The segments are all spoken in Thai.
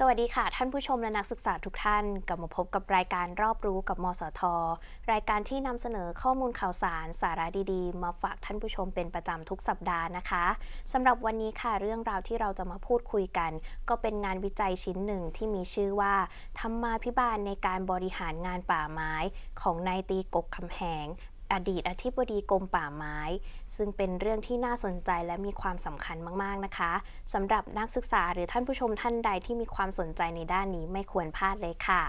สวัสดีค่ะ ท่านผู้ชมและนักศึกษาทุกท่าน กลับมาพบกับรายการรอบรู้กับมสท รายการที่นำเสนอข้อมูลข่าวสาร สาระดีๆ มาฝากท่านผู้ชมเป็นประจำทุกสัปดาห์นะคะสำหรับวันนี้ค่ะเรื่องราวที่เราจะมาพูดคุยกัน ก็เป็นงานวิจัยชิ้นหนึ่งที่มีชื่อว่า ธรรมาพิบาลในการบริหารงานป่าไม้ ของนายตีกกคำแหง อดีตอธิบดีกรมป่าไม้ ซึ่งเป็นเรื่องที่น่าสนใจและมีความสำคัญมากๆนะคะสำหรับนักศึกษาหรือท่านผู้ชมท่านใดที่มีความสนใจในด้านนี้ไม่ควรพลาดเลยค่ะ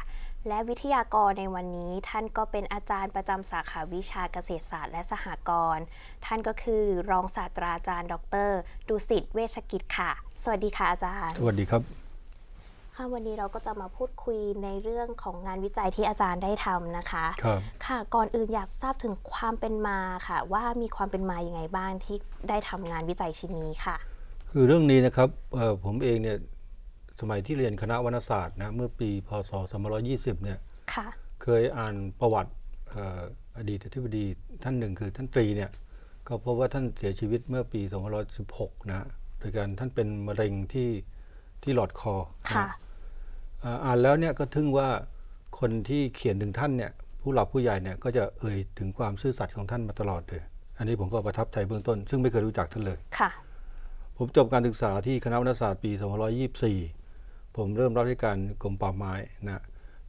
และวิทยากรในวันนี้ท่านก็เป็นอาจารย์ประจำสาขาวิชาเกษตรศาสตร์และสหกรณ์ท่านก็คือรองศาสตราจารย์ ดรดุสิตเวชกิจค่ะ สวัสดีค่ะอาจารย์ สวัสดีครับ ค่ะวันนี้เราก็จะมาพูดคุยในเรื่องของงานวิจัยที่อาจารย์ได้ทำนะคะครับค่ะก่อนอื่นอยากทราบถึงความเป็นมาค่ะ ว่ามีความเป็นมาอย่างไงบ้างที่ได้ทำงานวิจัยชิ้นนี้ค่ะ คือเรื่องนี้นะครับเอ่อผมเองเนี่ยสมัยที่เรียนคณะวรรณศาสตร์นะเมื่อปีพศ2520เนี่ยค่ะ เคยอ่านประวัติเอ่ออดีตอธิบดีท่านหนึ่งคือท่านตรีเนี่ยก็พบว่าท่านเสียชีวิตเมื่อปี2516นะโดยการท่านเป็นมะเร็งที่ที่หลอดคอนะค่ะเอ่ ออ่านแล้วเนี่ยก็ทึ่งว่าคนที่เขียนถึงท่านเนี่ยผู้หลักผู้ใหญ่เนี่ยก็จะเอ่ยถึงความซื่อสัตย์ของท่านมาตลอดเลย อันนี้ผมก็ประทับใจเบื้องต้น ซึ่งไม่เคยรู้จักท่านเลยค่ะผมจบการศึกษาที่คณะวรรณศาสตร์ปี2524 ผมเริ่มรับราชการกรมป่าไม้นะ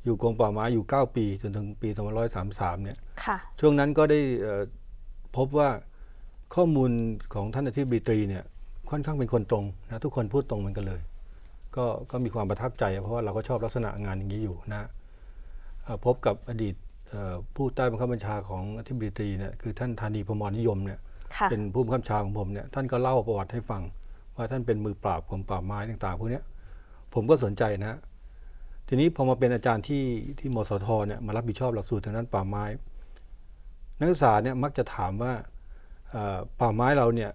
อยู่กรมป่าไม้อยู่ 9 ปี จนถึงปี2533เนี่ยค่ะช่วงนั้นก็ได้เอ่อพบว่าข้อมูลของท่านอธิบดีตรีเนี่ยค่อนข้างเป็นคนตรงนะทุกคนพูดตรงเหมือนกันเลย ก็ก็มีความประทับใจ เพราะว่าเราก็ชอบลักษณะงานอย่างนี้อยู่นะเอ่อพบกับอดีตเอ่อผู้ใต้บังคับบัญชาของอธิบดีตรีเนี่ยคือท่านธานีพมรนิยมเนี่ยค่ะเป็นผู้บังคับบัญชาของผมเนี่ยท่านก็เล่าประวัติให้ฟัง ว่าท่านเป็นมือปราบกรมป่าไม้ต่างๆพวกเนี้ยผมก็สนใจนะ ทีนี้พอมาเป็นอาจารย์ที่ที่มสทเนี่ยมารับผิดชอบหลักสูตรทางด้านป่าไม้ นักศึกษาเนี่ยมักจะถามว่าเอ่อป่าไม้เราเนี่ย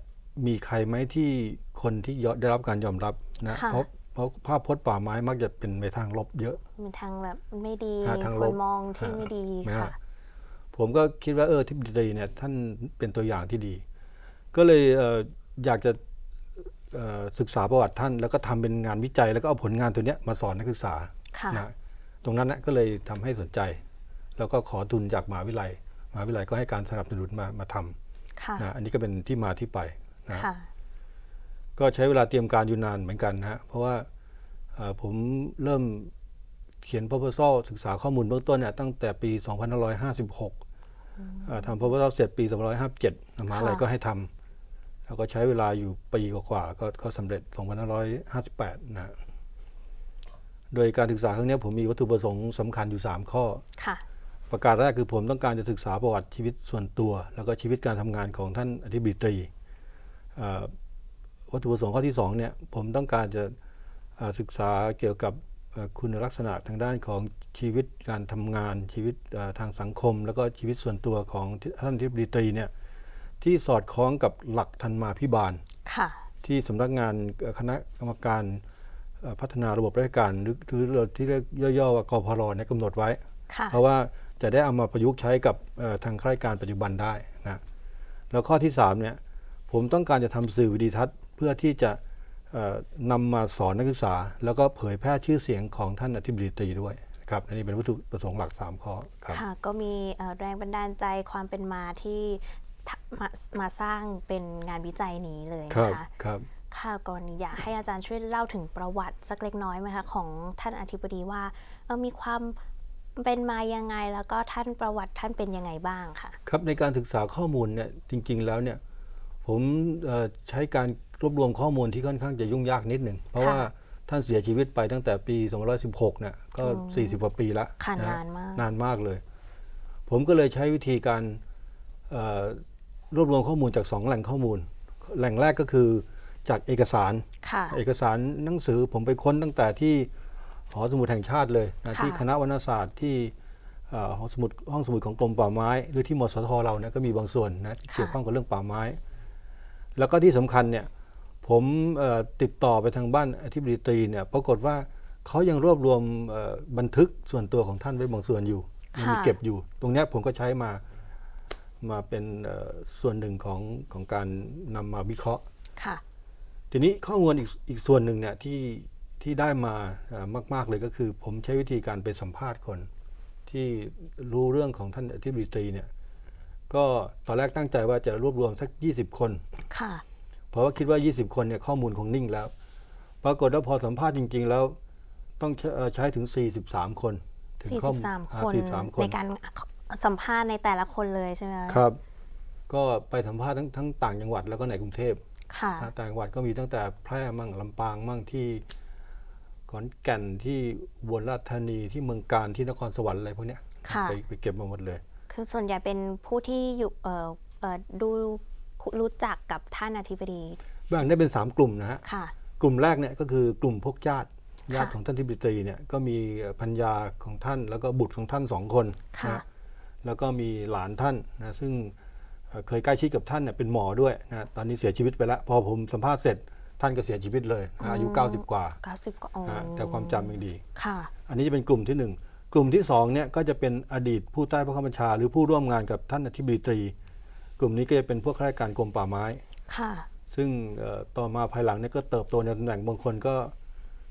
มีใครไหมที่คนที่ยอได้รับการยอมรับนะค่ะเพราะ เพราะภาพพจน์ป่าไม้มักจะเป็นไปทางลบเยอะมีทางแบบไม่ดีหาทางคลนบมองที่หาไม่ดีนะฮะค่ะ ผมก็คิดว่าเออทิบดีเนี่ยท่านเป็นตัวอย่างที่ดี ก็เลยเอ่ออยากจะเอ่อศึกษาประวัติท่าน แล้วก็ทำเป็นงานวิจัย แล้วก็เอาผลงานตัวเนี้ยมาสอนนักศึกษาค่ะนะตรงนั้นนะก็เลยทำให้สนใจ แล้วก็ขอทุนจากมหาวิทยาลัยมหาวิทยาลัยก็ให้การสนับสนุนมามาทค่ะำนะอันนี้ก็เป็นที่มาที่ไปนะค่ะ ก็ใช้เวลาเตรียมการอยู่นานเหมือนกันนะฮะเพราะว่าเอ่อผมเริ่มเขียน proposal ศึกษาข้อมูลเบื้องต้นเนี่ยตั้งแต่ปี 2556เอ่อทำ proposal เสร็จปี 2557มหาวิทยาลัยค่ะก็ให้ทำแล้วก็ใช้เวลาอยู่ปีกว่าๆก็ก็สำเร็จ 2558 นะฮะโดยการศึกษาครั้งเนี้ยผมมีวัตถุประสงค์สำคัญอยู่ 3 ข้อค่ะประการแรกคือผมต้องการจะศึกษาประวัติชีวิตส่วนตัว แล้วก็ชีวิตการทำงานของท่านอธิบดีตรีเอ่อ วัตถุประสงค์ข้อที่สองเนี่ยผมต้องการจะเอ่อศึกษาเกี่ยวกับเอ่อคุณลักษณะทางด้านของชีวิตการทำงานชีวิตเอ่อทางสังคม แล้วก็ชีวิตส่วนตัวของท่านอธิบดีตรีเนี่ยที่สอดคล้องกับหลักธรรมาภิบาลค่ะที่สำนักงานเอ่อคณะกรรมการเอ่อพัฒนาระบบราชการหรือหรือที่เรียกย่อๆว่ากพรเนี่ยกำหนดไว้ค่ะเพราะว่าจะได้เอามาประยุกต์ใช้กับเอ่อทางข้าราชการปัจจุบันได้นะแล้วข้อที่3เนี่ยผมต้องการจะทำสื่อวิดีทัศน์ เพื่อที่จะเอ่อนำมาสอนนักศึกษา แล้วก็เผยแพร่ชื่อเสียงของท่านอธิบดีตรีด้วยนะครับอันนี้เป็นวัตถุประสงค์หลัก 3 ข้อครับค่ะก็มีเอ่อแรงบันดาลใจความเป็นมาที่ทะมามาสร้างเป็นงานวิจัยนี้เลยครับนะคะครับค่ะก่อนอยากให้อาจารย์ช่วยเล่าถึงประวัติสักเล็กน้อยไหมคะของท่านอธิบดีว่าเออมีความเป็นมายังไงแล้วก็ท่านประวัติท่านเป็นยังไงบ้างค่ะครับในการศึกษาข้อมูลเนี่ยจริง ๆ แล้วเนี่ยผมเอ่อใช้การร วบรวมข้อมูลที่ค่อนข้างจะยุ่งยากนิดหนึ่งเพราะว่าท่านเสียชีวิตไปตั้งแต่ปี2516เนี่ยก็ 40กว่าปีแล้วค่ะะนานมากนานมากเลย ผมก็เลยใช้วิธีการเอ่อรวบรวมข้อมูลจากสองแหล่งข้อมูล แหล่งแรกก็คือจากเอกสารค่ะเอกสารหนังสือผมไปค้นตั้งแต่ที่หอสมุดแห่งชาติเลยนะค่ะที่คณะวรรณศาสตร์ที่เอ่อหอสมุดห้องสมุดของกรมป่าไม้ หรือที่มสทเราเนี่ยก็มีบางส่วนนะที่เกี่ยวข้องกับเรื่องป่าไม้ แล้วก็ที่สำคัญเนี่ย ผมเอ่อติดต่อไปทางบ้านอธิบดีตรีเนี่ยปรากฏว่าเขายังรวบรวมเอ่อบันทึกส่วนตัวของท่านไว้บางส่วนอยู่ยังมีค่ะเก็บอยู่ ตรงเนี้ยผมก็ใช้มามาเป็นเอ่อส่วนหนึ่งของของการนำมาวิเคราะห์ค่ะทีนี้ข้อมูลอีกอีกส่วนหนึ่งเนี่ยที่ทที่ได้มาเอ่อมาก ๆเลยก็คือ ผมใช้วิธีการไปสัมภาษณ์คน ที่รู้เรื่องของท่านอธิบดีตรีเนี่ยก็ตอนแรกตั้งใจว่าจะรวบรวมสัก 20 คนค่ะ เพราะว่าคิดว่า 20 คนเนี่ยข้อมูลคงนิ่งแล้ว ปรากฏว่าพอสัมภาษณ์จริง ๆ แล้วต้องใช้เอ่อใช้ถึง 43 คนถึงข้อมูล43อ่าคน43ในการสัมภาษณ์ในแต่ละคนเลยใช่ไหมคะครับ ก็ไปสัมภาษณ์ทั้งทั้งต่างจังหวัดแล้วก็ในกรุงเทพค่ะนะต่างจังหวัดก็มีตั้งแต่แพร่มั่งลำปางมั่งที่ขอนแก่นที่อุบลราชธานีที่เมืองการที่นครสวรรค์อะไรพวกเนี้ยค่ะไปไปเก็บมาหมดเลย คือส่วนใหญ่เป็นผู้ที่อยู่เอ่อเอ่อดู รู้จักกับท่านอธิบดีแบ่งได้เป็น 3 กลุ่มนะฮะค่ะ กลุ่มแรกเนี่ยก็คือกลุ่มพวกญาติค่ะญาติของท่านทิบดีตรีเนี่ยก็มีพัญญาของท่าน แล้วก็บุตรของท่านสองคนค่ะ นะแล้วก็มีหลานท่านนะซึ่งเอ่อเคยใกล้ชิดกับท่านเนี่ยเป็นหมอด้วยนะตอนนี้เสียชีวิตไปแล้ว พอผมสัมภาษณ์เสร็จท่านก็เสียชีวิตเลยนะอายุ 90 กว่า90กว่าโอ้นะแต่ความจำยังดี ค่ะ อันนี้จะเป็นกลุ่มที่หนึ่งกลุ่มที่สองเนี่ยก็จะเป็นอดีตผู้ใต้บังคับบัญชา หรือผู้ร่วมงานกับท่านอธิบดีตรี กลุ่มนี้ก็จะเป็นพวกข้าราชการกรมป่าไม้ ค่ะ ซึ่งเอ่อต่อมาภายหลังเนี่ยก็เติบโตในตำแหน่งบางคนก็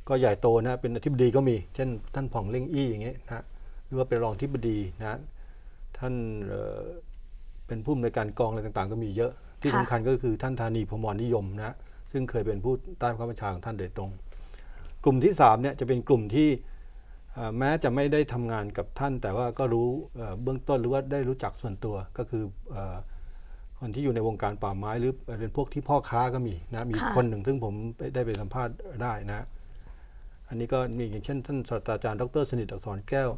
ก็ใหญ่โตนะเป็นอธิบดีก็มี เช่น ท่านผ่องเล่งอี้อย่างเงี้ยนะหรือว่าเป็นรองอธิบดีนะท่านเอ่อเป็นผู้อำนวยการกองอะไรต่างๆ ก็มีเยอะ ที่ค่ะ สำคัญก็คือท่านธานีพมรนิยมนะซึ่งเคยเป็นผู้ใต้บังคับบัญชาของท่านโดยตรง กลุ่มที่สามเนี่ยจะเป็นกลุ่มที่เอ่อแม้จะไม่ได้ทำงานกับท่าน แต่ว่าก็รู้เอ่อเบื้องต้นหรือว่าได้รู้จักส่วนตัวก็คือเอ่อ คนที่อยู่ในวงการป่าไม้หรือเป็นพวกที่พ่อค้าก็มีนะมีค่ะคนหนึ่งซึ่งผมไปได้ไปสัมภาษณ์ได้นะ อันนี้ก็มีอย่างเช่น ท่านศาสตราจารย์ดรสนิทอักษรแก้ว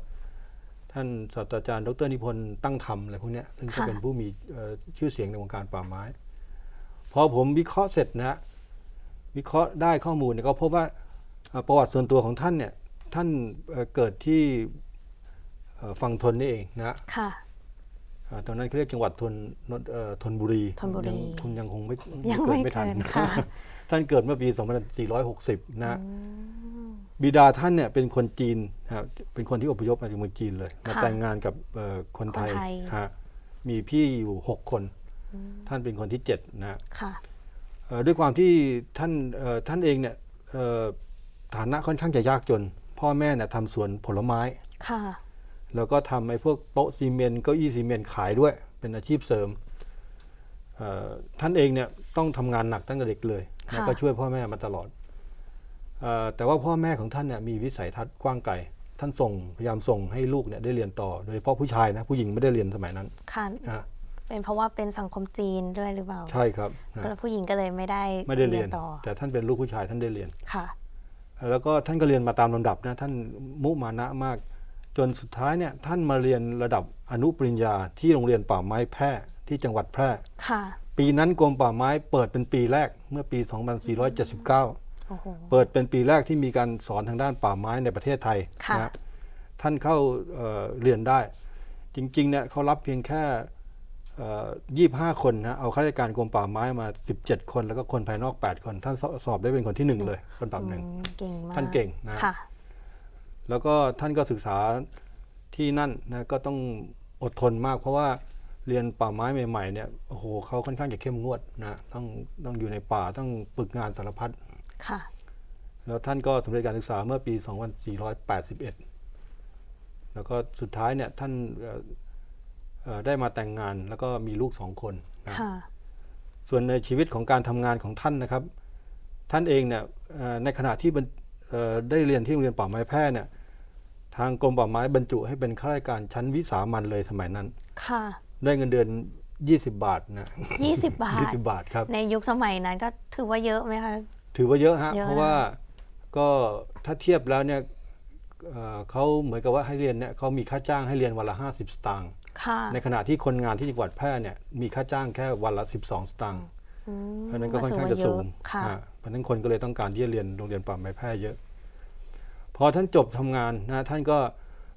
ท่านศาสตราจารย์ดรนิพนธ์ตั้งธรรมอะไรพวกเนี้ยซึ่งก็ค่ะเป็นผู้มีเอ่อชื่อเสียงในวงการป่าไม้ พอผมวิเคราะห์เสร็จนะ วิเคราะห์ได้ข้อมูลเนี่ยก็พบว่าเอ่อประวัติส่วนตัวของท่านเนี่ยท่านเอ่อเกิดที่เอ่อฝั่งทนนี่เองนะค่ะอ่า ตอนนั้นเขาเรียกจังหวัดทนนนเอ่อธนบุรีธนบุรียังคุณยังคงไม่ยังเกิดไม่ไม่ทันเกิดค่ะท่านเกิดเมื่อปี 2460 นะบิดาท่านเนี่ยเป็นคนจีนนะครับเป็นคนที่อพยพมาจากเมืองจีนเลยมาค่ะแต่งงานกับเอ่อคนไทยคนไทยฮะมีพี่อยู่ 6 คน ท่านเป็นคนที่ 7 นะฮะค่ะเอ่อด้วยความที่ท่านเอ่อท่านเองเนี่ยเอ่อฐานะค่อนข้างจะยากจน พ่อแม่เนี่ยทำสวนผลไม้ค่ะ แล้วก็ทำไอ้พวกโต๊ะซีเมนต์เก้าอี้ซีเมนต์ขายด้วย เป็นอาชีพเสริมเอ่อท่านเองเนี่ยต้องทำงานหนักตั้งแต่เด็กเลยค่ะแล้วก็ช่วยพ่อแม่มาตลอดเออแต่ว่าพ่อแม่ของท่านเนี่ยมีวิสัยทัศน์กว้างไกล ท่านส่งพยายามส่งให้ลูกเนี่ยได้เรียนต่อ โดยเฉพาะผู้ชายนะผู้หญิงไม่ได้เรียนสมัยนั้นค่ะนะเป็นเพราะว่าเป็นสังคมจีนด้วยหรือเปล่า ใช่ครับนะแล้วผู้หญิงก็เลยไม่ได้ไม่ได้เรียนต่อ แต่ท่านเป็นลูกผู้ชายท่านได้เรียนค่ะ แล้วก็ท่านก็เรียนมาตามลำดับนะท่านมุมานะมาก จนสุดท้ายเนี่ยท่านมาเรียนระดับอนุปริญญาที่โรงเรียนป่าไม้แพร่ที่จังหวัดแพร่ค่ะ ปีนั้นกรมป่าไม้เปิดเป็นปีแรกเมื่อปี 2479โอ้โหเปิดเป็นปีแรกที่มีการสอนทางด้านป่าไม้ในประเทศไทยค่ะนะท่านเข้าเอ่อเรียนได้ จริงๆเนี่ยเขารับเพียงแค่ยี่ห้าคนนะเอาข้าราชการกรมป่าไม้มา 17 คน แล้วก็คนภายนอก 8 คน ท่านสอบสอบได้เป็นคนที่หนึ่งเลยคนปรับหนึ่งอืมเก่งมากท่านเก่งนะค่ะ แล้วก็ท่านก็ศึกษาที่นั่นนะก็ต้องอดทนมาก เพราะว่าเรียนป่าไม้ใหม่ๆเนี่ยโอ้โหเขาค่อนข้างจะเข้มงวดนะต้องต้องอยู่ในป่าต้องฝึกงานสารพัดค่ะ แล้วท่านก็สำเร็จการศึกษาเมื่อปี 2481 แล้วก็สุดท้ายเนี่ยท่านเอ่อเอ่อได้มาแต่งงานแล้วก็มีลูกสองคนนะค่ะส่วนในชีวิตของการทำงานของท่านนะครับ ท่านเองเนี่ยเอ่อในขณะที่บรรเอ่อได้เรียนที่โรงเรียนป่าไม้แพร่เนี่ย ทางกรมป่าไม้บรรจุให้เป็นข้าราชการชั้นวิสามันเลยสมัยนั้น ค่ะ ได้เงินเดือน 20 บาทนะ 20 บาท 20 บาทครับ ในยุคสมัยนั้นก็ถือว่าเยอะไหมคะ ถือว่าเยอะฮะ เยอะ เพราะว่าก็ถ้าเทียบแล้วเนี่ยเอ่อเขาเหมือนกับว่าให้เรียนเนี่ยเขามีค่าจ้างให้เรียนวันละ 50 สตางค์ ค่ะ ในขณะที่คนงานที่จังหวัดแพร่เนี่ยมีค่าจ้างแค่วันละ 12 สตางค์ อืมเพราะฉะนั้นก็ค่อนข้างจะถืสูว่งเยอค่ะอ่าเพราะฉะนั้นคนก็เลยต้องการที่จะเรียนโรงเรียนป่าไม้แพร่เยอะ พอท่านจบทำงานนะท่านก็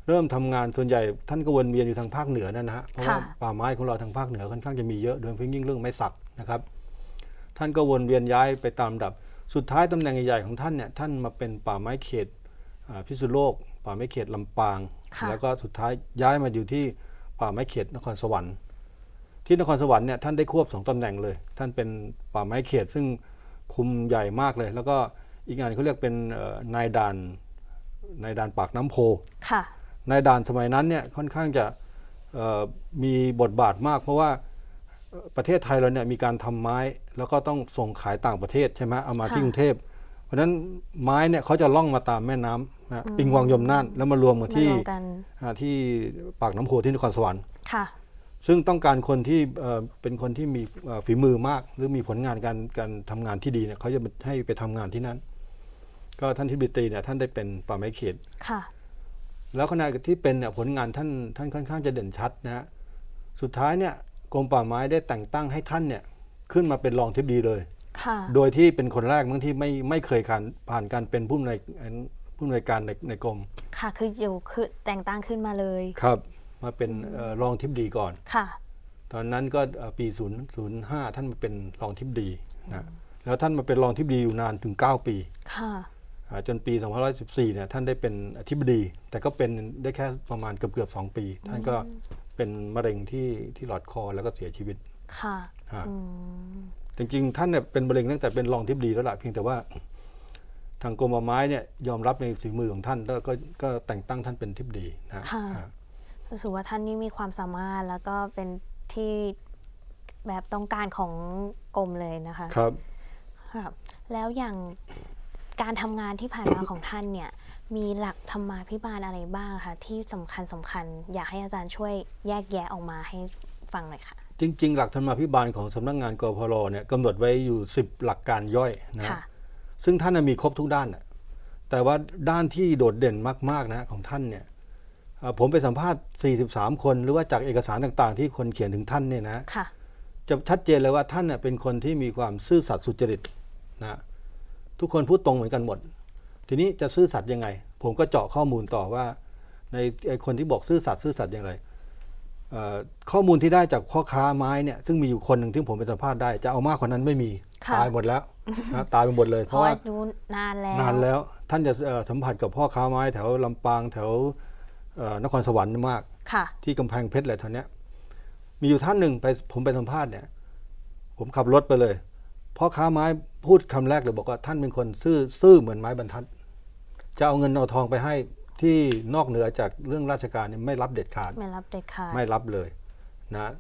เริ่มทำงานส่วนใหญ่ท่านก็วนเวียนอยู่ทางภาคเหนือนั่นนะฮะเพราะว่าค่ะป่าไม้ของเราทางภาคเหนือค่อนข้างจะมีเยอะโดยเฉพาะยิ่งเรื่องไม้สักนะครับ ท่านก็วนเวียนย้ายไปตามลำดับ สุดท้ายตำแหน่งใหญ่ๆของท่านเนี่ยท่านมาเป็นป่าไม้เขตอ่าพิษณุโลก ป่าไม้เขตลำปางค่ะแล้วก็สุดท้ายย้ายมาอยู่ที่ป่าไม้เขตนครสวรรค์ ที่นครสวรรค์เนี่ยท่านได้ควบสองตำแหน่งเลย ท่านเป็นป่าไม้เขตซึ่งคุมใหญ่มากเลย แล้วก็อีกงานเขาเรียกเป็นเอ่อนายด่าน นายด่านปากน้ำโพค่ะนายด่านสมัยนั้นเนี่ยค่อนข้างจะเอ่อมีบทบาทมาก เพราะว่าเอ่อประเทศไทยเราเนี่ยมีการทำไม้แล้วก็ต้องส่งขายต่างประเทศใช่ไหมเอามาที่ค่ะกรุงเทพเพราะฉะนั้นไม้เนี่ยเขาจะล่องมาตามแม่น้ำนะปิงวังยมน่านแล้วมารวมกันมาที่รวมกันอ่าที่ปากน้ำโพที่นครสวรรค์ค่ะ ซึ่งต้องการคนที่เอ่อเป็นคนที่มีเอ่อฝีมือมาก หรือมีผลงานการการทำงานที่ดีเนี่ยเขาจะให้ไปทำงานที่นั้น ก็ท่านทิบดีเนี่ยท่านได้เป็นป่าไม้เขตค่ะ แล้วขณะที่เป็นเนี่ยผลงานท่านท่านค่อนข้างจะเด่นชัดนะฮะสุดท้ายเนี่ยกรมป่าไม้ได้แต่งตั้งให้ท่านเนี่ยขึ้นมาเป็นรองทิบดีเลย ค่ะ โดยที่เป็นคนแรกมั้งที่ไม่ไม่เคยผ่านผ่านการเป็นผู้อำนวยผู้อำนวยการในในกรม ค่ะ คืออยู่คือแต่งตั้งขึ้นมาเลย ครับ มาเป็นเอ่อรองทิบดีก่อน ค่ะ ตอนนั้นก็เอ่อปี0 0 5ท่านมาเป็นรองทิบดีนะแล้วท่านมาเป็นรองทิบดีอยู่นานถึง 9 ปี ค่ะอ่า จนปี 2514เนี่ยท่านได้เป็นอธิบดี แต่ก็เป็นได้แค่ประมาณเกือบเกือบๆสองปี ท่านก็เป็นมะเร็งที่ที่หลอดคอแล้วก็เสียชีวิต ค่ะฮะอืมจริงๆท่านเนี่ยเป็นมะเร็งตั้งแต่เป็นรองทิบดีแล้วล่ะเพียงแต่ว่า ทางกรมป่าไม้เนี่ยยอมรับในฝีมือของท่านแล้วก็ก็แต่งตั้งท่านเป็นทิบดีนะค่ะฮะรู้สึกว่าท่านนี่มีความสามารถแล้วก็เป็นที่แบบต้องการของกรมเลยนะคะ ครับค่ะแล้วอย่าง การทำงานที่ผ่านมาของท่านเนี่ยมีหลักธรรมาภิบาลอะไรบ้างคะที่สำคัญสำคัญอยากให้อาจารย์ช่วยแยกแยะออกมาให้ฟังหน่อยค่ะ จริง ๆ หลักธรรมาภิบาลของสำนักงานกพรเนี่ยกำหนดไว้อยู่ 10 หลักการย่อยนะค่ะซึ่งท่านน่ะมีครบทุกด้านน่ะแต่ว่าด้านที่โดดเด่นมากๆนะของท่านเนี่ยเอ่อผมไปสัมภาษณ์ 43 คนหรือว่าจากเอกสารต่างๆ ที่คนเขียนถึงท่านเนี่ยนะค่ะจะชัดเจนเลยว่าท่านเน่ยเป็นคนที่มีความซื่อสัตย์สุจริตนะ ทุกคนพูดตรงเหมือนกันหมด ทีนี้จะซื่อสัตย์ยังไง ผมก็เจาะข้อมูลต่อว่า ในไอ้คนที่บอกซื่อสัตย์ซื่อสัตย์อย่างไรเอ่อข้อมูลที่ได้จากพ่อค้าไม้เนี่ยซึ่งมีอยู่คนหนึ่งที่ผมไปสัมภาษณ์ได้ จะเอามากกว่านั้นไม่มีค่ะตายหมดแล้วนะตายไปหมดเลย เพเพราะราะว่าว่าดูนานแล้วนานแล้ว ท่านจะเอ่อสัมผัสกับพ่อค้าไม้แถวลำปางแถวเอ่อนครสวรรค์มากค่ะที่กำแพงเพชรอะไรแถวเนี้ยมีอยู่ท่านหนึ่งไปผมไปสัมภาษณ์เนี่ย ผมขับรถไปเลย พ่อค้าไม้พูดคำแรกเลยบอกว่าท่านเป็นคนซื่อซื่อเหมือนไม้บรรทัด จะเอาเงินเอาทองไปให้ที่นอกเหนือจากเรื่องราชการเนี่ยไม่รับเด็ดขาด ไม่รับเด็ดขาดไม่รับเลยนะ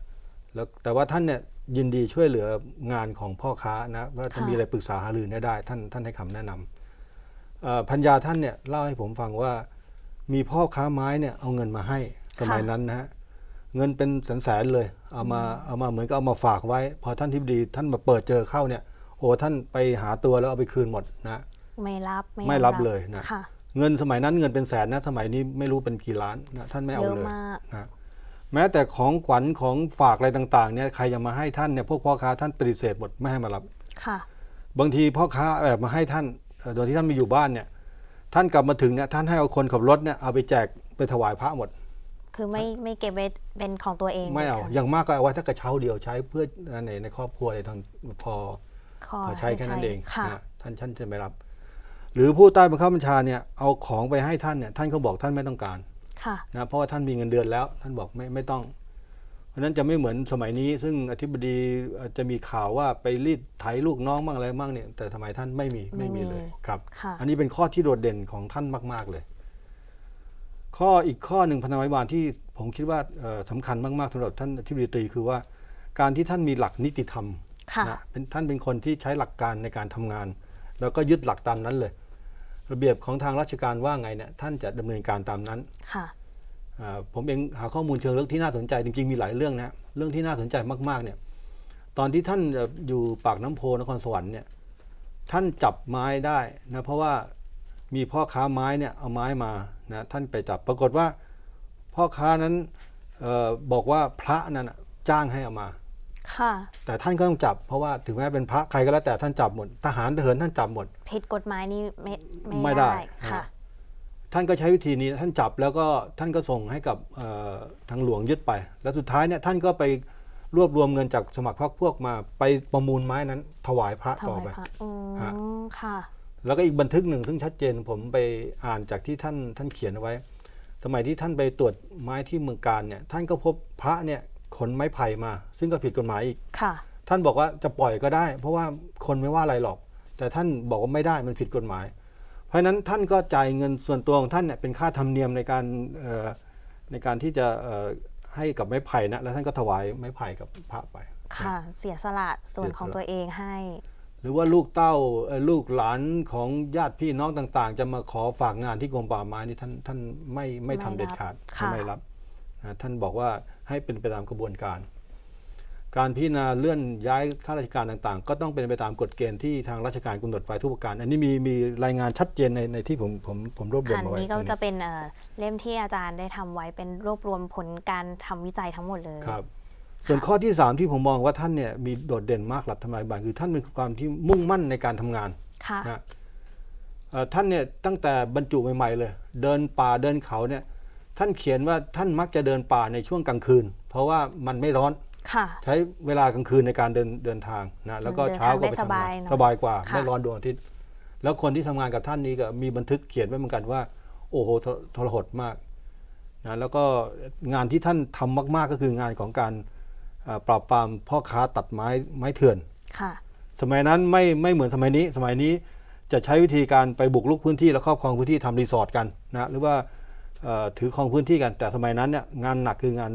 แล้วแต่ว่าท่านเนี่ยยินดีช่วยเหลืองานของพ่อค้านะว่าจะค่ะมีอะไรปรึกษาหารือเนี่ยได้ ท่านท่านให้คำแนะนำเอ่อพัญญาท่านเนี่ยเล่าให้ผมฟังว่ามีพ่อค้าไม้เนี่ยเอาเงินมาให้สมัยนั้นนะฮะ เงินเป็นแสนๆเลย เอามาเอามาเหมือนกับเอามาฝากไว้ พอท่านที่ดีท่านมาเปิดเจอเข้าเนี่ย โอ้ท่านไปหาตัวแล้วเอาไปคืนหมดนะไม่รับไม่รับเลยนะค่ะเงินสมัยนั้นเงินเป็นแสนนะสมัยนี้ไม่รู้เป็นกี่ล้านนะท่านไม่เอาเยอะเลยมากนะแม้แต่ของขวัญของฝากอะไรต่างๆเนี่ยใครจะมาให้ท่านเนี่ยพวกพ่อค้าท่านปฏิเสธหมดไม่ให้มารับค่ะ บางทีพ่อค้าแอบมาให้ท่านเอ่อโดยที่ท่านไม่อยู่บ้านเนี่ย ท่านกลับมาถึงเนี่ยท่านให้เอาคนขับรถเนี่ยเอาไปแจกไปถวายพระหมด คือไม่ไม่เก็บไว้เป็นของตัวเองไม่เอาค่ะอย่างมากก็เอาไว้ถ้ากระเช้าเดียวใช้เพื่อในในครอบครัวอะไรทางพอขอพอใช้แค่นั้นเองค่ะนะท่านท่านจะไม่รับ หรือผู้ใต้บังคับบัญชาเนี่ยเอาของไปให้ท่านเนี่ยท่านก็บอกท่านไม่ต้องการค่ะนะเพราะว่าท่านมีเงินเดือนแล้ว ท่านบอกไม่ไม่ต้อง เพราะฉะนั้นจะไม่เหมือนสมัยนี้ ซึ่งอธิบดีเอ่อจะมีข่าวว่าไปรีดไถลูกน้องบ้างอะไรบ้างเนี่ยแต่สมัยท่านไม่มีไม่มีเลยครับค่ะอันนี้เป็นข้อที่โดดเด่นของท่านมาก ๆเลย ข้ออีกข้อหนึ่งพันธมิบาลที่ผมคิดว่าเอ่อสำคัญมากๆสำหรับท่านอธิบดีตรีคือว่า การที่ท่านมีหลักนิติธรรมค่ะนะเป็นท่านเป็นคนที่ใช้หลักการในการทำงาน แล้วก็ยึดหลักตามนั้นเลย ระเบียบของทางราชการว่าไงเนี่ยท่านจะดำเนินการตามนั้นค่ะอ่าผมเองหาข้อมูลเชิงลึกที่น่าสนใจจริงๆมีหลายเรื่องนะเรื่องที่น่าสนใจมากๆเนี่ยตอนที่ท่านเอ่ออยู่ปากน้ำโพนครสวรรค์เนี่ยท่านจับไม้ได้นะเพราะว่า มีพ่อค้าไม้เนี่ยเอาไม้มานะท่านไปจับปรากฏว่าพ่อค้านั้นเออบอกว่าพระนั้นน่ะจ้างให้เอามาค่ะแต่ท่านก็ต้องจับเพราะว่าถึงแม้เป็นพระใครก็แล้วแต่ท่านจับหมดทหารทหารท่านจับหมดผิดกฎหมายนี่ไม่ไม่ได้ค่ะนะท่านก็ใช้วิธีนี้ท่านจับแล้วก็ท่านก็ส่งให้กับเอ่อทางหลวงยึดไป แล้วสุดท้ายเนี่ยท่านก็ไปรวบรวมเงินจากสมัครพรรคพวกมาไปประมูลไม้นั้น ถวายพระถต่อวายไปพระอืฮะมค่ะ แล้วก็อีกบันทึกหนึ่งซึ่งชัดเจนผมไปอ่านจากที่ท่านท่านเขียนเอาไว้ สมัยที่ท่านไปตรวจไม้ที่เมืองการเนี่ย ท่านก็พบพระเนี่ยขนไม้ไผ่มา ซึ่งก็ผิดกฎหมายอีกค่ะ ท่านบอกว่าจะปล่อยก็ได้ เพราะว่าคนไม่ว่าอะไรหรอก แต่ท่านบอกว่าไม่ได้มันผิดกฎหมาย เพราะฉะนั้นท่านก็จ่ายเงินส่วนตัวของท่านเนี่ยเป็นค่าธรรมเนียมในการเอ่อในการที่จะเอ่อให้กับไม้ไผ่นะแล้วท่านก็ถวายไม้ไผ่กับพระไป ค่ะ เสียสละส่วนของตัวเองให้ หรือว่าลูกเต้าเอ่อลูกหลานของญาติพี่น้องต่าง ๆ จะมาขอฝากงานที่กรมป่าไม้นี่ท่านท่านไม่ไม่ทำไม่รับเด็ดขาดค่ะ ไม่รับนะท่านบอกว่าให้เป็นไปตามกระบวนการ การพิจารณาเลื่อนย้ายข้าราชการต่าง ๆ ก็ต้องเป็นไปตามกฎเกณฑ์ที่ทางราชการกำหนดไว้ทุกประการ อันนี้มีมีรายงานชัดเจนในในที่ผมผมผมรวบรวมค่ะมาไว้ นี้ก็ตรงจะเป็นเอ่อเล่มที่อาจารย์ได้ทำไว้เป็นรวบรวมผลการทำวิจัยทั้งหมดเลย ครับ ส่วนข้อที่ 3 ที่ผมมองว่าท่านเนี่ยมีโดดเด่นมากหลักธรรมบาลคือท่านเป็นความที่มุ่งมั่นในการทำงานค่ะนะเอ่อท่านเนี่ยตั้งแต่บรรจุใหม่ๆเลย เดินป่าเดินเขาเนี่ยท่านเขียนว่าท่านมักจะเดินป่าในช่วงกลางคืน เพราะว่ามันไม่ร้อนค่ะใช้เวลากลางคืนในการเดินเดินทางนะแล้วก็เดินเช้าก็ทางได้ไปสทำบางายนหน่อยสบายกว่าค่ะไม่ร้อนดวงอาทิตย์แล้วคนที่ทำงานกับท่านนี้ก็มีบันทึกเขียนไว้เหมือนกันว่า โอ้โหทรทรหดมากนะแล้วก็งานที่ท่านทำมาก ๆก็คืองานของการเอ่อ ปราบปรามพ่อค้าตัดไม้ไม้เถื่อนค่ะสมัยนั้นไม่ไม่เหมือนสมัยนี้ สมัยนี้จะใช้วิธีการไปบุกรุกพื้นที่แล้วครอบครองพื้นที่ทำรีสอร์ทกันนะหรือว่าเอ่อถือครองพื้นที่กัน แต่สมัยนั้นเนี่ยงานหนักคืองาน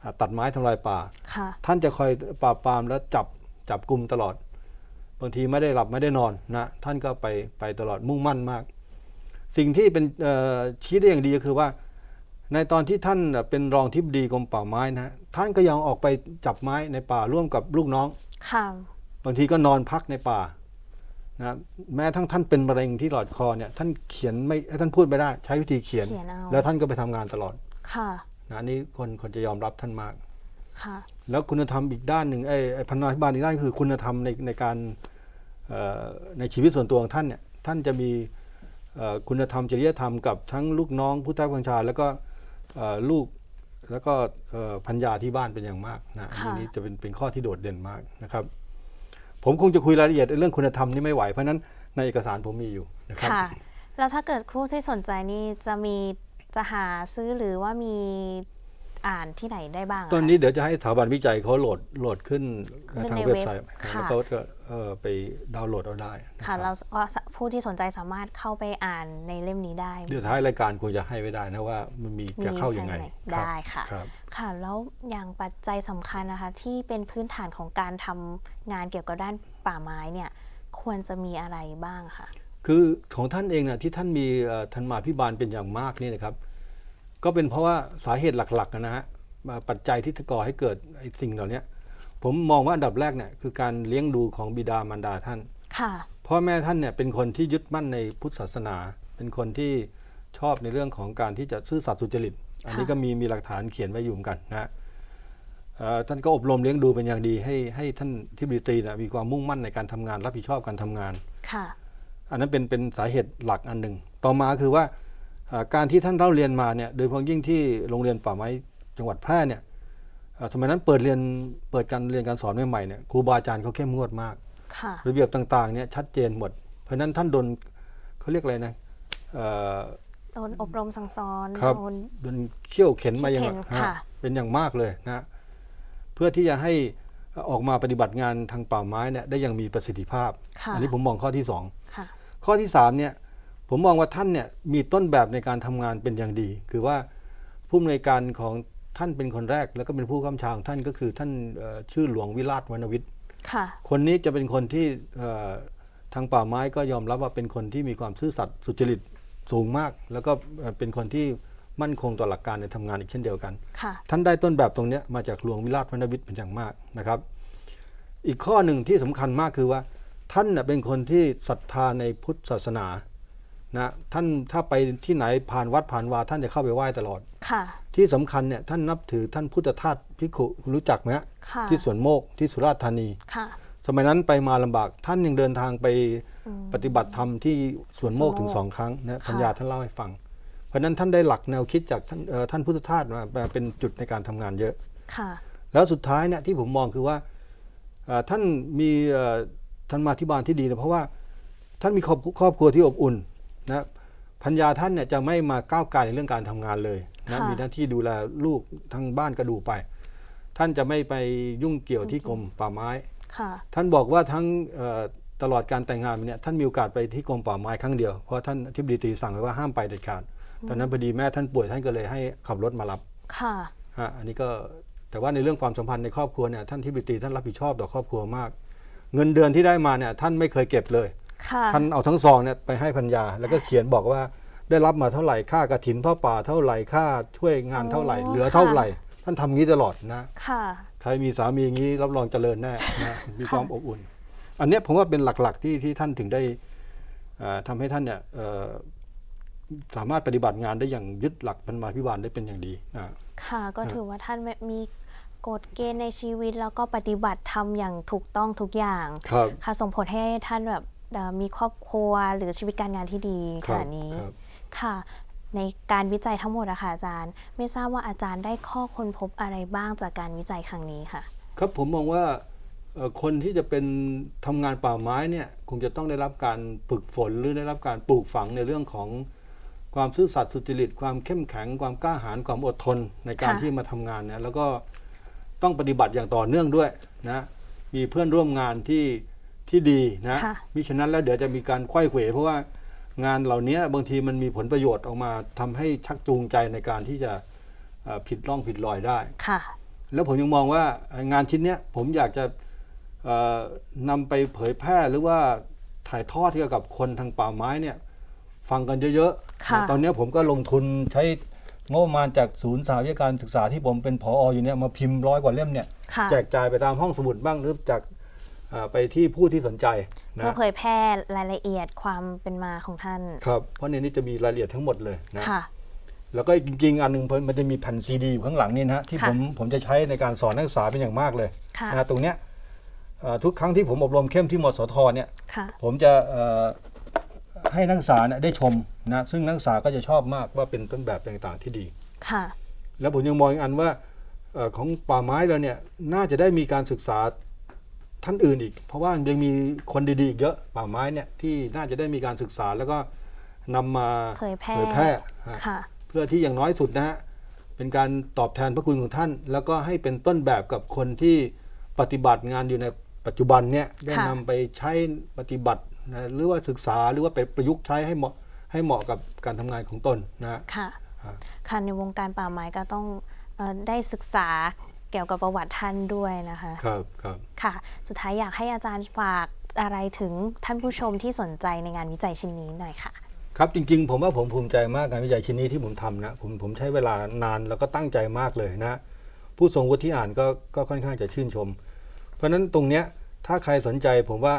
เอ่อตัดไม้ทำลายป่าค่ะท่านจะคอยปราบปรามและจับจับกลุ่มตลอด บางทีไม่ได้หลับไม่ได้นอนนะท่านก็ไปไปตลอดมุ่งมั่นมาก สิ่งที่เป็นเอ่อชี้ได้อย่างดีก็คือว่า ในตอนที่ท่านเป็นรองทิบดีกรมป่าไม้นะฮะท่านก็ยังออกไปจับไม้ในป่าร่วมกับลูกน้อง ค่ะ บางทีก็นอนพักในป่านะแม้ทั้งท่านเป็นมะเร็งที่หลอดคอเนี่ยท่านเขียนไม่ท่านพูดไม่ได้ ใช้วิธีเขียน เขียนเอา แล้วท่านก็ไปทำงานตลอดค่ะ นะอันนี้คนคนจะยอมรับท่านมาก ค่ะ แล้วคุณธรรมอีกด้านหนึ่งไอ้ไอ้พันนาธิบาลอีกด้านคือคุณธรรมในในการเอ่อในชีวิตส่วนตัวของท่านเนี่ยท่านจะมีเอ่อคุณธรรมจริยธรรมกับทั้งลูกน้องผู้ใต้บัญชา แล้วก็เอ่อ ลูกแล้วก็เอ่อพัญญาที่บ้านเป็นอย่างมากนะค่ะอันนี้จะเป็นเป็นข้อที่โดดเด่นมากนะครับ ผมคงจะคุยรายละเอียดเรื่องคุณธรรมนี่ไม่ไหว เพราะฉะนั้นในเอกสารผมมีอยู่นะครับค่ะแล้วถ้าเกิดผู้ที่สนใจนี่จะมีจะหาซื้อหรือว่ามี อ่านที่ไหนได้บ้างอะตอนนี้เดี๋ยวจะให้สถาบันวิจัยเขาโหลดโหลดขึ้นขึ้นทางในเว็บเว็บไซต์ค่ะแล้วก็ก็เอ่อไปดาวน์โหลดเอาได้นค่ะรับเราก็ผู้ที่สนใจสามารถเข้าไปอ่านในเล่มนี้ได้ เดี๋ยวท้ายรายการควรจะให้ไว้ได้นะว่ามันมีจะเข้ายังไงมีรับได้ค่ะครับค่ะแล้วอย่างปัจจัยสำคัญนะคะ ที่เป็นพื้นฐานของการทำงานเกี่ยวกับด้านป่าไม้เนี่ยควรจะมีอะไรบ้างคะคือของท่านเองนะที่ท่านมีเอ่อธันมาพิบาลเป็นอย่างมากนี่นะครับ ก็เป็นเพราะว่าสาเหตุหลักๆนะฮะมาปัจจัยที่ก่อให้เกิดไอ้สิ่งเหล่านี้ผมมองว่าอันดับแรกเนี่ยคือการเลี้ยงดูของบิดามารดาท่านค่ะพ่อแม่ท่านเนี่ยเป็นคนที่ยึดมั่นในพุทธศาสนา เป็นคนที่ชอบในเรื่องของการที่จะซื่อสัตย์สุจริต อันนี้ก็มีมีหลักฐานเขียนไว้อยู่เหมือนกันนะฮะเอ่อท่านก็อบรมเลี้ยงดูเป็นอย่างดี ให้ให้ท่านที่บดีตรีนะมีความมุ่งมั่นในการทำงานรับผิดชอบการทำงาน ค่ะ อันนั้นเป็นเป็นสาเหตุหลักอันหนึ่ง ต่อมาคือว่าเอ่อ การที่ท่านเล่าเรียนมาเนี่ยโดยเฉพาะยิ่งที่โรงเรียนป่าไม้จังหวัดแพร่เนี่ยเอ่อสมัยนั้นเปิดเรียนเปิดการเรียนการสอนใหม่ๆเนี่ยครูบาอาจารย์เขาเข้มงวดมากค่ะระเบียบต่างๆเนี่ยชัดเจนหมด เพราะฉะนั้นท่านโดนเขาเรียกอะไรนะเอ่อโดนอบรมสั่งสอนครับโดนโดนเขี่ยวเข็นมาอย่างเข็นฮะค่ะเป็นอย่างมากเลยนะเพื่อที่จะให้ออกมาปฏิบัติงานทางป่าไม้เนี่ยได้อย่างมีประสิทธิภาพค่ะอันี้ผมมองข้อที่สองค่ะข้อที่สามเนี่ย ผมมองว่าท่านเนี่ยมีต้นแบบในการทำงานเป็นอย่างดี คือว่าผู้อำนวยการของท่านเป็นคนแรก แล้วก็เป็นผู้กำชาของท่านก็คือท่านเอ่อชื่อหลวงวิราชวรรณวิทย์ค่ะคนนี้จะเป็นคนที่เอ่อทางป่าไม้ก็ยอมรับว่าเป็นคนที่มีความซื่อสัตย์สุจริตสูงมาก แล้วก็เอ่อเป็นคนที่มั่นคงต่อหลักการในทำงานอีกเช่นเดียวกันค่ะท่านได้ต้นแบบตรงเนี้ยมาจากหลวงวิราชวรรณวิทย์เป็นอย่างมากนะครับ อีกข้อหนึ่งที่สำคัญมากคือว่าท่านน่ะเป็นคนที่ศรัทธาในพุทธศาสนา นะท่านถ้าไปที่ไหนผ่านวัดผ่านวาท่านจะเข้าไปไหว้ตลอดค่ะ ที่สำคัญเนี่ยท่านนับถือท่านพุทธทาสพิกขุคุณรู้จักไหมฮะค่ะที่สวนโมกที่สุราษฎร์ธานีค่ะสมัยนั้นไปมาลำบากท่านยังเดินทางไปอืมปฏิบัติธรรมที่สวนโมกสวนโมกถึงสองครั้งนะค่ะปัญญาท่านเล่าให้ฟัง เพราะฉะนั้นท่านได้หลักแนวคิดจากท่านเอ่อท่านพุทธทาสมามาเป็นจุดในการทำงานเยอะค่ะแล้วสุดท้ายเนี่ยที่ผมมองคือว่าเอ่อท่านมีเอ่อท่านมาธิบาลที่ดีนะเพราะว่าท่านมีครอบครอบครัวที่อบอุ่น นะพัญญาท่านเนี่ยจะไม่มาก้าวไกลในเรื่องการทำงานเลยนะค่ะมีหน้าที่ดูแลลูกทั้งบ้านก็ดูไป ท่านจะไม่ไปยุ่งเกี่ยวที่กรมป่าไม้ค่ะท่านบอกว่าทั้งเอ่อตลอดการแต่งงานเนี่ยท่านมีโอกาสไปที่กรมป่าไม้ครั้งเดียวเพราะท่านอธิบดีตรีสั่งไว้ว่าห้ามไปเด็ดขาดตอนนั้นพอดีแม่ท่านป่วยท่านก็เลยให้ขับรถมารับค่ะฮะอันนี้ก็แต่ว่าในเรื่องความสัมพันธ์ในครอบครัวเนี่ยท่านอธิบดีตรีท่านรับผิดชอบต่อครอบครัวมาก เงินเดือนที่ได้มาเนี่ยท่านไม่เคยเก็บเลย ค่ะ ท่านเอาทั้งซองเนี่ยไปให้พัญญา แล้วก็เขียนบอกว่าได้รับมาเท่าไหร่ค่ากระถินพ่อป่าเท่าไหร่ค่าช่วยงานเท่าไหร่อ๋อเหลือค่ะเท่าไหร่ ท่านทำงี้ตลอดนะค่ะใครมีสามีอย่างนี้รับรองเจริญแน่นะมีความอบอุ่น อันเนี้ยผมว่าเป็นหลักๆที่ที่ท่านถึงได้เอ่อทำให้ท่านเนี่ยเอ่อสามารถปฏิบัติงานได้อย่างยึดหลักพันมาพิบาลได้เป็นอย่างดีนะค่ะก็ครับถือว่าท่านมีกฎเกณฑ์ในชีวิตแล้วก็ปฏิบัติทำอย่างถูกต้องทุกอย่างครับค่ะส่งผลให้ท่านแบบเอ่อ มีครอบครัวหรือชีวิตการงานที่ดีขนาดนี้ครับค่ะ ในการวิจัยทั้งหมดอะค่ะอาจารย์ ไม่ทราบว่าอาจารย์ได้ข้อค้นพบอะไรบ้างจากการวิจัยครั้งนี้ค่ะ ครับผมมองว่าเอ่อคนที่จะเป็นทำงานป่าไม้เนี่ยคงจะต้องได้รับการฝึกฝนหรือได้รับการปลูกฝังในเรื่องของความซื่อสัตย์สุจริตความเข้มแข็ง ความกล้าหาญความอดทนในการค่ะที่มาทำงานเนี่ยแล้วก็ต้องปฏิบัติอย่างต่อเนื่องด้วยนะมีเพื่อนร่วมงานที่ ที่ดีนะค่ะ มิฉะนั้นแล้วเดี๋ยวจะมีการไขว้เขวเพราะว่างานเหล่านี้บางทีมันมีผลประโยชน์ออกมาทำให้ชักจูงใจในการที่จะเอ่อผิดร่องผิดรอยได้ ค่ะ แล้วผมยังมองว่างานชิ้นเนี้ยผมอยากจะเอ่อนำไปเผยแพร่หรือว่าถ่ายทอดเกี่ยวกับคนทางป่าไม้เนี่ยฟังกันเยอะๆค่ะนะตอนเนี้ยผมก็ลงทุนใช้งบประมาณจากศูนย์สาวิทยาการศึกษาที่ผมเป็นผออยู่เนี่ยมาพิมพ์ร้อยกว่าเล่มเนี่ยค่ะ แจกจ่ายไปตามห้องสมุดบ้างหรือจากเอ่อ ไปที่ผู้ที่สนใจนะเพื่อเผยแพร่รายละเอียดความเป็นมาของท่านครับเพราะในนี้จะมีรายละเอียดทั้งหมดเลยนะค่ะแล้วก็จริงๆ อันหนึ่งมันจะมีแผ่นซีดีอยู่ข้างหลังนี่นะฮะที่ค่ะผมผมจะใช้ในการสอนนักศึกษาเป็นอย่างมากเลยค่ะนะฮะตรงเนี้ยเอ่อทุกครั้งที่ผมอบรมเข้มที่มสทเนี่ยค่ะผมจะเอ่อให้นักศึกษาเนี่ยได้ชมนะซึ่งนักศึกษาก็จะชอบมากว่าเป็นต้นแบบต่างๆที่ดีค่ะ แล้วผมยังมองอีกอันว่าเอ่อของป่าไม้เราเนี่ยน่าจะได้มีการศึกษา ท่านอื่นอีก เพราะว่ายังมีคนดีๆอีกเยอะป่าไม้เนี่ยที่น่าจะได้มีการศึกษาแล้วก็นำมาเผยแพร่แพร่ฮะค่ะ เพื่อที่อย่างน้อยสุดนะฮะเป็นการตอบแทนพระคุณของท่าน แล้วก็ให้เป็นต้นแบบกับคนที่ปฏิบัติงานอยู่ในปัจจุบันเนี่ยได้ค่ะนำไปใช้ปฏิบัตินะหรือว่าศึกษาหรือว่าไปประยุกต์ใช้ให้เหมาะให้เหมาะกับการทำงานของตนนะฮะ ค่ะ อ่า ค่ะ ในวงการป่าไม้ก็ต้องเออได้ศึกษา เกี่ยวกับประวัติท่านด้วยนะคะครับครับค่ะ สุดท้ายอยากให้อาจารย์ฝากอะไรถึงท่านผู้ชมที่สนใจในงานวิจัยชิ้นนี้หน่อยค่ะ ครับจริง ๆ ผมว่าผมภูมิใจมากงานวิจัยชิ้นนี้ที่ผมทำนะผมผมใช้เวลานานแล้วก็ตั้งใจมากเลยนะ ผู้ทรงวุฒิที่อ่านก็ก็ค่อนข้างจะชื่นชม เพราะฉะนั้นตรงเนี้ยถ้าใครสนใจผมว่า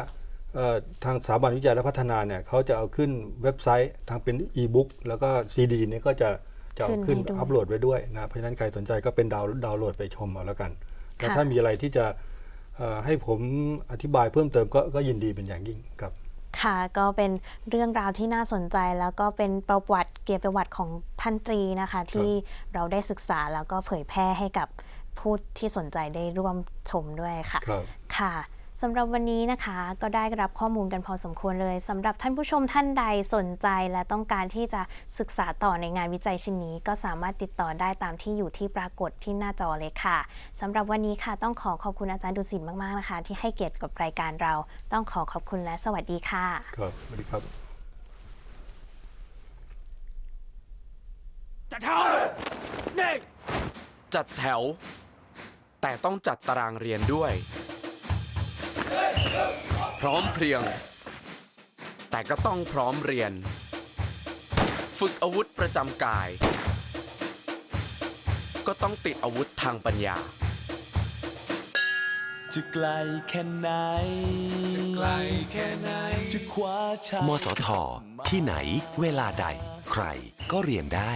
เอ่อทางสถาบันวิจัยและพัฒนาเนี่ยเขาจะเอาขึ้นเว็บไซต์ทางเป็นอีบุ๊กแล้วก็ซีดีเนี่ยก็จะ จะเอาขึ้นขึ้นให้ดูอัปโหลดไว้ด้วยนะ เพราะฉะนั้นใครสนใจก็เป็นดาวน์ดาวน์โหลดไปชมเอาแล้วกันแล้วค่ะถ้ามีอะไรที่จะเอ่อให้ผมอธิบายเพิ่มเติมก็ก็ยินดีเป็นอย่างยิ่งครับค่ะก็เป็นเรื่องราวที่น่าสนใจแล้วก็เป็นประวัติเกียรติประวัติของท่านตรีนะคะ ที่เราได้ศึกษาแล้วก็เผยแพร่ให้กับผู้ที่สนใจได้ร่วมชมด้วยค่ะครับค่ะ สำหรับวันนี้นะคะ ก็ได้รับข้อมูลกันพอสมควรเลยสำหรับท่านผู้ชมท่านใดสนใจและต้องการที่จะศึกษาต่อในงานวิจัยชิ้นนี้ ก็สามารถติดต่อได้ตามที่อยู่ที่ปรากฏที่หน้าจอเลยค่ะสำหรับวันนี้ค่ะ ต้องขอขอบคุณอาจารย์ดุสิตมากๆนะคะ ที่ให้เกียรติกับรายการเรา ต้องขอขอบคุณและสวัสดีค่ะ ครับสวัสดีครับจัดแถวนิ่งจัดแถว แต่ต้องจัดตารางเรียนด้วย พร้อมเพรียง แต่ก็ต้องพร้อมเรียน ฝึกอาวุธประจำกาย ก็ต้องติดอาวุธทางปัญญา จะไกลแค่ไหน จะไกลแค่ไหน จะคว้าชัยมสท ที่ไหน เวลาใด ใครก็เรียนได้